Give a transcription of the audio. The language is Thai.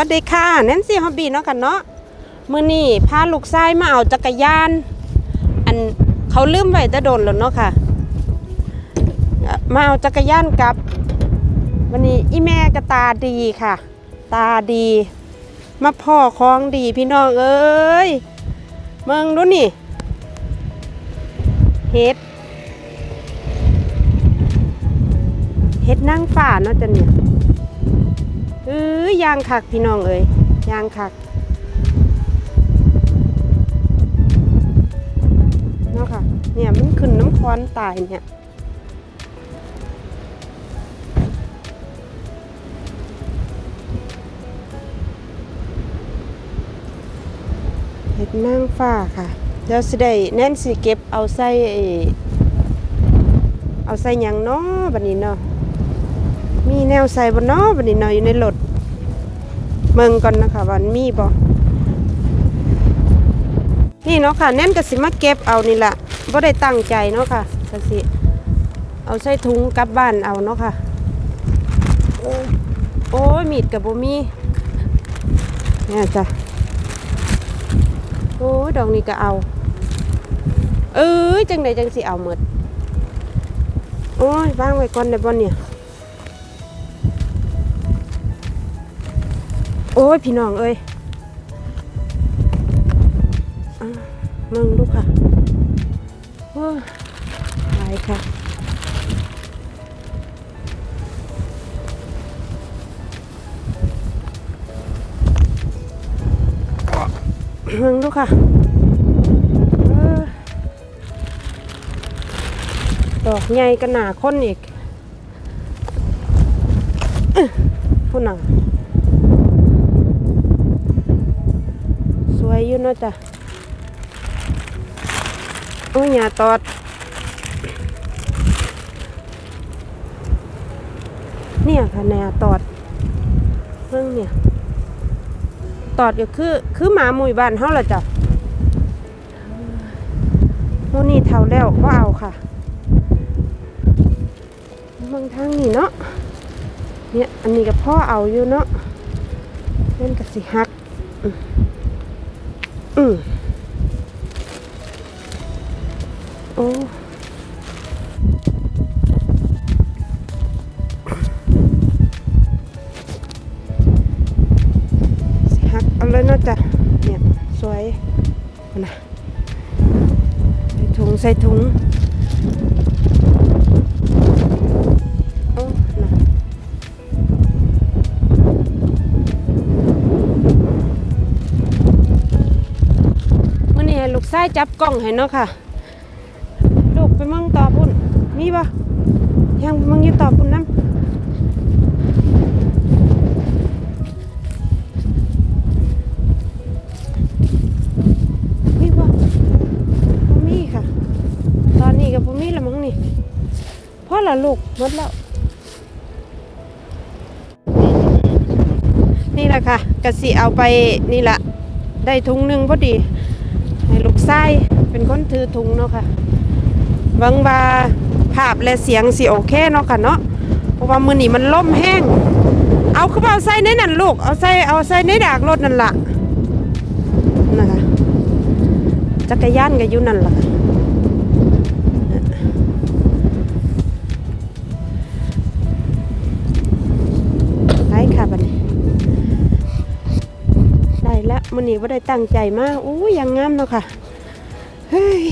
วัสดีค่ะแนนซี่ฮอบบี้เนาะกันเนาะมือนี้พาลูกชายมาเอาจักรยาน อันเขาลืมไว้แต่โดนแล้วเนาะค่ะอะมาเอาจักรยานกลับวันนี้อีแม่ก็ตาดีค่ะ ตาดี มาพ่อคล้องดีพี่น้องเอ้ยเมืองดูนี่เฮ็ดเฮ็ดนั่งฝ่าเนาะจ้ะเนี่ย เอ้ยยางคักพี่น้องเอ้ยยางคักเนาะค่ะ เนี่ยมันขึ้นน้ำคอนตายเนี่ยเห็ดนางฟ้าค่ะเดี๋ยวสิได้แน่นสิเก็บเอาใส่ไอ้เอาใส่ยังเนาะบัดนี้เนาะ มีแนวใส่บนนาะบันนี้เนาะอยู่ในรถเมืองก่อนนะคะวันมีบ่นี่เนาะค่ะแน่นก็สิมาเก็บเอานี่แหละบ่ได้ตั้งใจเนาะค่ะก็สิเอาใส่ถุงกลับบ้านเอาเนาะค่ะโอ้ยโอ้มีดกับบ่มีเนี่ยจ้ะโอ้ยดอกนี้ก็เอา เอ้ยจังใดจังสิเอาหมดโอ้ยวางไว้ก่อนได้บ่เนี่ย โอ้ย พี่น้องเอ้ยอมึงลูกค่ะโอ้ไปค่ะ มึงลูกค่ะออดอกใหญ่กันหนาคนอีกอื้อผู้หนัง สวย อยู่เนาะจ้ะโอ้ยหยาตอด เนี่ยค่ะแนวตอดเพิ่งเนี่ย ตอดก็คือคือหมาหมุยบ้านเฮาละจ้ะโมนี่เท่าแล้วก็เอาค่ะบางทางนี่เนาะเนี่ยอันนี้ก็พ่อเอาอยู่เนาะเล่นกับสิฮัก อืมโอ้สิหักเอาเลยเนาะจ้ะเนี่ยสวยนะใส่ถุงใส่ถุง มื่อนี้ให้ลูกชายจับกล้องให้เนาะค่ะ ลูกไปมั่งต่อพุ่นมีปะยังมึงยู่ต่อพุ่นน้ำมีปะบ่มีค่ะตอนนี้กับบ่มีละมั้งนี่พ่อละลูกหมดแล้ว นี่แหละค่ะกะสิเอาไปนี่แหละได้ถุงหนึ่งพอดี ให้ลูกไส้เป็นคนถือถุงเนาะค่ะบังบาภาพและเสียงสิโอเคเนาะค่ะเนาะเพราะว่ามือนี้มันล่มแห้ง เอาเข้าเอาใส่ในนั่นลูก เอาใส่เอาใส่ในดากรถนั่นละนะคะจักรยานก็อยู่นั่นละ่ะ วมื้อนี้ว่าได้ตั้งใจมากอู้ยยังงามเนาะค่ะเฮ้ย